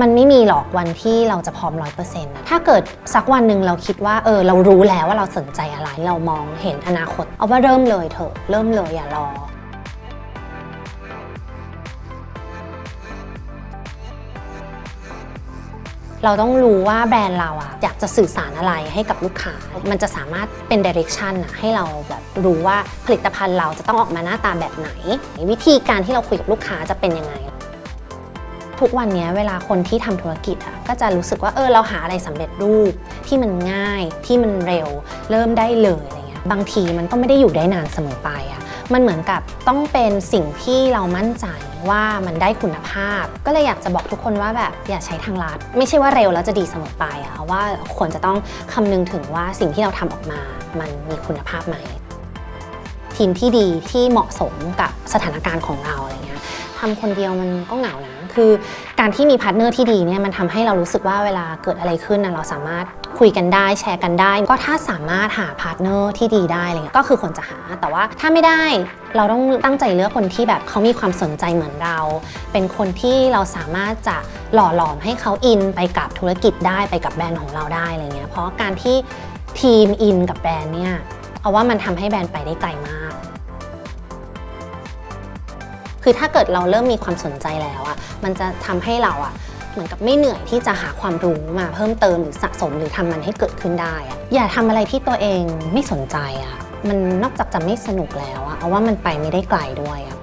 มันไม่มีหรอกวันที่เราจะพร้อมร้อยเปอร์เซ็นต์ถ้าเกิดสักวันหนึ่งเราคิดว่าเออเรารู้แล้วว่าเราสนใจอะไร เรามองเห็นอนาคต เอาว่าเริ่มเลยเถอะ เริ่มเลยอย่ารอ เราต้องรู้ว่าแบรนด์เราอะอยากจะสื่อสารอะไรให้กับลูกค้า มันจะสามารถเป็นดิเรกชันอะให้เราแบบรู้ว่าผลิตภัณฑ์เราจะต้องออกมาหน้าตาแบบไหน วิธีการที่เราคุยกับลูกค้าจะเป็นยังไง ทุกวันนี้เวลาคนที่ทำธุรกิจอะก็จะรู้สึกว่าเออเราหาอะไรสำเร็จรูปที่มันง่ายที่มันเร็ว เริ่มได้เลยอะไรเงี้ยบางทีมันก็ไม่ได้อยู่ได้นานเสมอไปอะ มันเหมือนกับต้องเป็นสิ่งที่เรามั่นใจว่ามันได้คุณภาพ ก็เลยอยากจะบอกทุกคนว่าแบบอย่าใช้ทางลัด ไม่ใช่ว่าเร็วแล้วจะดีเสมอไปอะว่าควรจะต้องคำนึงถึงว่าสิ่งที่เราทำออกมา มันมีคุณภาพไหมทีมที่ดีที่เหมาะสมกับสถานการณ์ของเราอะไรเงี้ยทำคนเดียวมันก็เหงานะ คือการที่มีพาร์ทเนอร์ที่ดีเนี่ยมันทำให้เรารู้สึกว่าเวลาเกิดอะไรขึ้นนะเราสามารถคุยกันได้แชร์กันได้ ก็ถ้าสามารถหาพาร์ทเนอร์ที่ดีได้อะไรเงี้ยก็คือควรจะหา แต่ว่าถ้าไม่ได้เราต้องตั้งใจเลือกคนที่แบบเขามีความสนใจเหมือนเรา เป็นคนที่เราสามารถจะหล่อหลอมให้เขาอินไปกับธุรกิจได้ไปกับแบรนด์ของเราได้อะไรเงี้ยเพราะการที่ทีมอินกับแบรนด์เนี่ยเอาว่ามันทำให้แบรนด์ไปได้ไกลมาก คือถ้าเกิดเราเริ่มมีความสนใจแล้วอะมันจะทำให้เราอะเหมือนกับไม่เหนื่อยที่จะหาความรู้มาเพิ่มเติมหรือสะสมหรือทำมันให้เกิดขึ้นได้อะอย่าทำอะไรที่ตัวเองไม่สนใจอะมันนอกจากจะไม่สนุกแล้วอะเอาว่ามันไปไม่ได้ไกลด้วยอะ